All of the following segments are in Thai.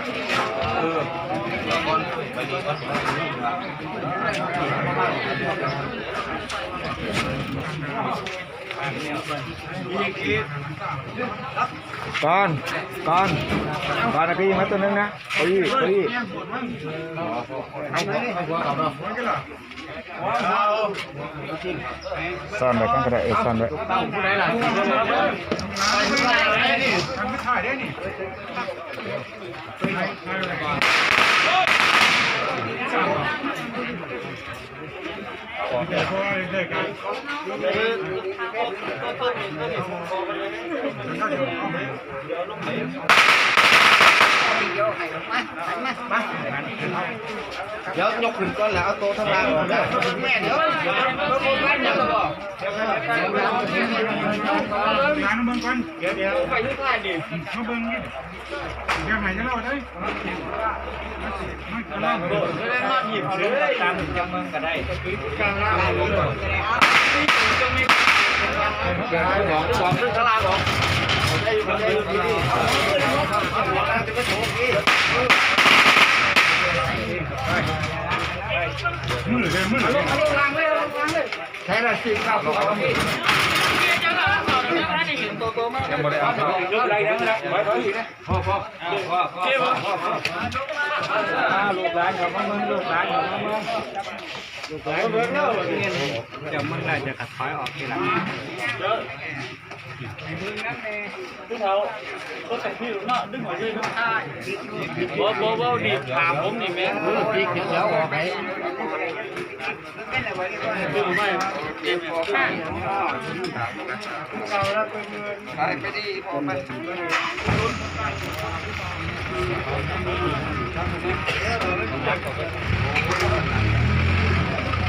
Thank you. ก่อนก่อนก่อนนะพี่มาตัวนึงนะเก้าอี้เก้าอี้ซ่อนไว้กันก็ได้เออซ่อนไว้ กันเดี๋ยวเราไป เดี๋ยวยกขึ้นก้อนแล้วเอาโต๊ะทำงานก่อนได้แม่เดี๋ยวมาโฟกัสยังบอกงานเบิ่งก่อนเดี๋ยวเดี๋ยวไปยุ่งท่าดิมาเบิ่งนี่เดี๋ยวไหนจะเล่าได้มาเล่าไม่ได้มาหยิบเลยตามจังเมืองก็ได้กลางล่างบอกบอกเรื่องตลาดบอ กได้อยู่ได้อยู่ที่นี่จะมาโชว์พี่มือเลยมือเลยใช้ราชีข้าวของเขาพี่ยังไม่ได้เอาเข้ายกไรทั้งนั้นไว้ไว้อีกนะพ่อพ่อพ่อพ่อพ่อพ่อลูกหลานกับมึงลูกหลานกับมึง เบิ่งเนาะเดี๋ยวมึงได้จะขัดถอยออกทีหลังบ่บ่บ่ดีถามผมนี่แม่พี่เขียวออกไปคือไม่เก็บออกข้างไปไปดีพอไป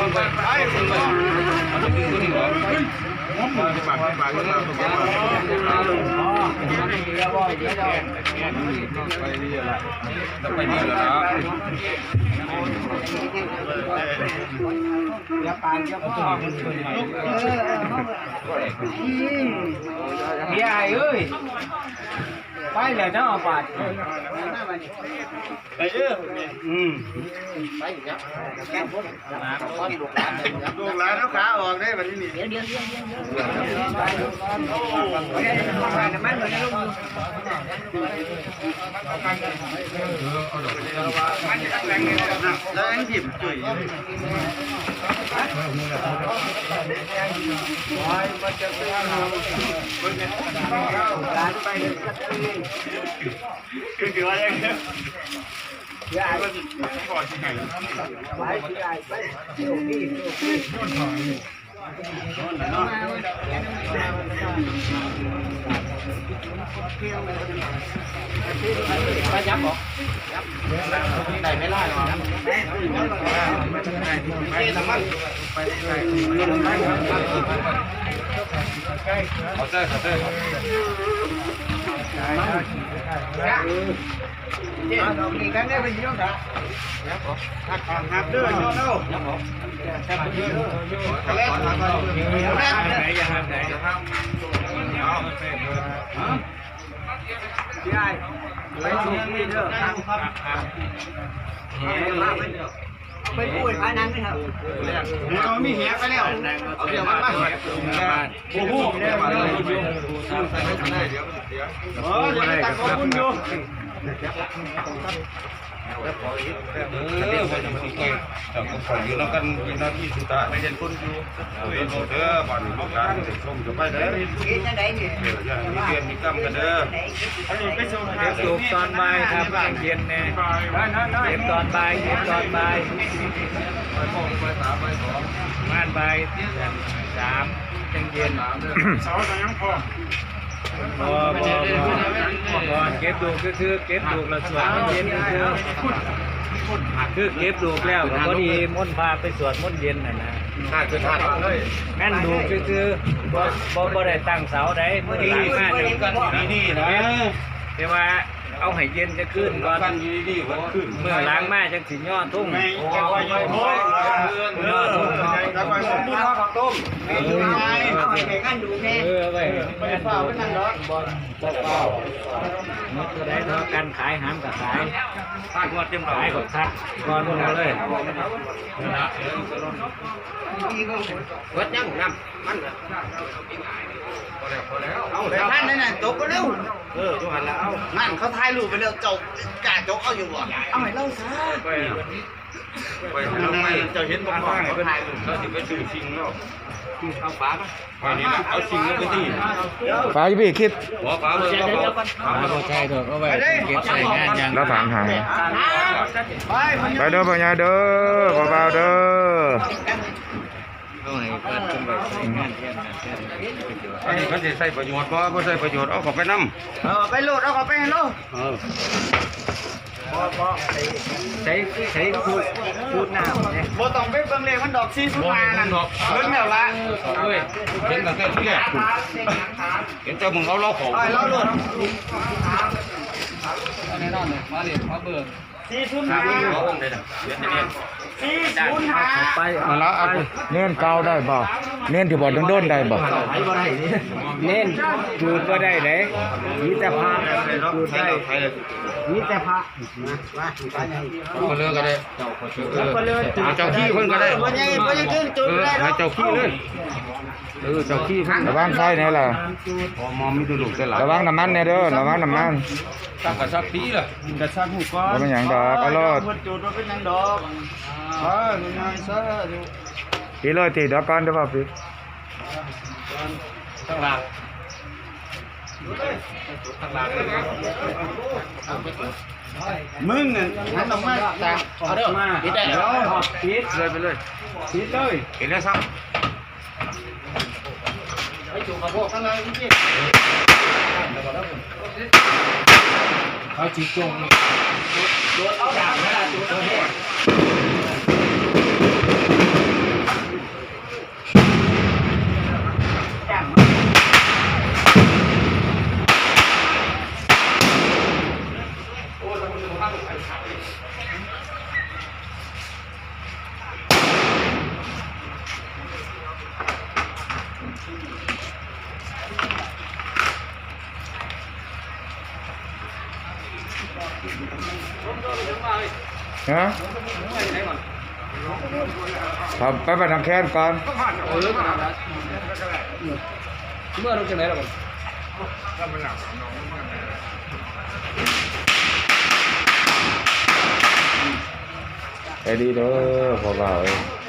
ถอ แล้วนะอย่าปานอย่าพ่อมันขึ้นไปยายเอ้ยไปเลยเนาะบาดไปเด้ออืมไปครับแก้พ้นก้อนลูกหลานลูกหลานเอาขาออกได้แบบนี้เดี๋ยวเดี๋ยวเดี๋ยวเดี๋ยวมันเหมือนลูกมันจะตั้งแรงเลยนะแล้วให้หยิบจุ๋ยมันจะเป็นเราร้านไปสักทีคือคือว่าอย่างเงี้ยก่อนที่ไหนไปยายไปโชคดีโชคดีไปยับหรอยับได้ไม่ล่าหรอไปทำมันไปไปขอเต้ขอเต้เนี่ยเราดีกันได้เป็นยังไงหักหักเด้อโน่โน่ยับหรอแล้วทำอะไรแล้วไหนอย่าทำไหนยายไปสูงนี่เด้อทางครับ ไปพูดพานังไหมครับเรามีเหี้ยไปแล้วเอาเดี๋ยวมาเหี้ยโอ้โหเดี๋ยวมาเลยเออเดี๋ยวตักขอบคุณอยู่เออวันนี้ก่งแต่ก็ขออยู่แล้วกันมีหน้าที่สุดท้ายไม่เห็นคนอยู่เด้อเด้อบ้านลูกหลานเด็กชมจะไปเด้อกินอะไรเนี่ยเดี๋ยวอย่ามีเรียนมีกรรมกันเด้ออันนี้ไปส่งเดี๋ยวสูบตอนบ่ายครับเย็นแน่เย็นตอนบ่ายเย็นตอนบ่ายบ้านบ่ายสามจังเย็นเสาแต่ยังพอ บ่บ่บ่เก็บดูกก็คือเก็บดูกแล้วสวดมันเย็นก็คือคือเก็บดูกแล้วก็พอดีมนต์พาไปสวดมนต์เย็นน่ะนะถ้าคือท่านเลยแม่นดูคือคือบ่บ่บ่ได้ตั้งเสาใดมื้อหลังมาจังกันดีๆนะแต่ว่า เอาให้เย็นจะขึ้นก่อนกันดีๆวันขึ้นมื้อหลังมาจังสิย่อทุ่งไม่ย่จะว่าอยู่โอ้ยอทุ่งเนาะจะว่าอยู่มีข้าวต้มเอาให้ไปกันดูแน่เออไว้แม่นดูบ่บ่เฝ้ามันก็ได้เท่ากันขายหามก็ขาย ท่านงวดเต็มขายก็คัดก่อนเอาเลยวัดยังนำมันเอาแต่ท่านนั่นน่ะจบก็เร็วเออทุกหันแล้วเอานั่นเขาถ่ายรูปไปแล้วจบกาจบเอาอยู่บ่เอาให้เล่าซะไปไปทำไมจะเห็นบ้างเขาถ่ายรูปเขาจะไปซื้อสิ่งเนาะ เอาฝามาไปนี่นะเอาสิ่งนั้นไปที่ฟ้าพี่คิดหัวฟ้าเลยก็บอกเอาบ่ใช่ดอกเอาไว้เก็บใส่งานอย่างแล้วถามหาไปมันไปเด้อปัญญาเด้อเบาๆเด้อเอาให้เพิ่นขึ้นไปใส่งานแทนกันแทนกันอันนี้เขาจะใส่ประโยชน์เพราะไม่ใส่ประโยชน์เอาเขาไปนั่มเออไปโหลดเอาเขาไปให้โลด ใช้ใช้พูดพูดหน้ำเนี่ยบ่ต้องไปเบิ่งเลขมันดอก4 0 5นั่นเบิ่งแล้วล่ะเฮ้ยเห็นตั้งแต่ที่แรกเห็นแต่มึงเอาเราของเอาให้เล่าโลดแน่นอนเลยมาเรียนมาเบิก4ทาง0นี้5เขาองค์ใดนะเดี๋ยวจะเรียน4 0ไปเอาละเน้นเก่าได้บ่เน้นที่บ่โดนได้บ่เน้นจูดก็ได้เลยมีแต่พา ระจูดได้มีแต่พระก็เลิกก็ได้เจ้าขี้คนก็ได้บ่ยังบ่ยังขึ้นจุดได้เจ้าขี้เลยเออเจ้าขี้ระวังไฟแน่ล่ะพอมอมมีตัวลูกแต่หลายระวังน้ำมันแน่เด้อระวังน้ำมันตั้งกระชับปีล่ะกระชับหูก้อนเป็นหยังดอกอารอดคนจุดว่าเป็นอยังดอกเออง่ายซะตีเลยตีดี๋ยวก่อนเดี๋ยวบ่ข้างหลัง มึงน่ะมันต้องมาตามเอาเด้อมาปิดได้แล้วปิดเลยไปเลยปิดเลยเห็นแล้วซ้เขาจิจง ฮะครับไปไปทางแค้นก่อนเมื่อเราจะไหนล่ะไปดีเด้อพ่อบ่าวเอ้ย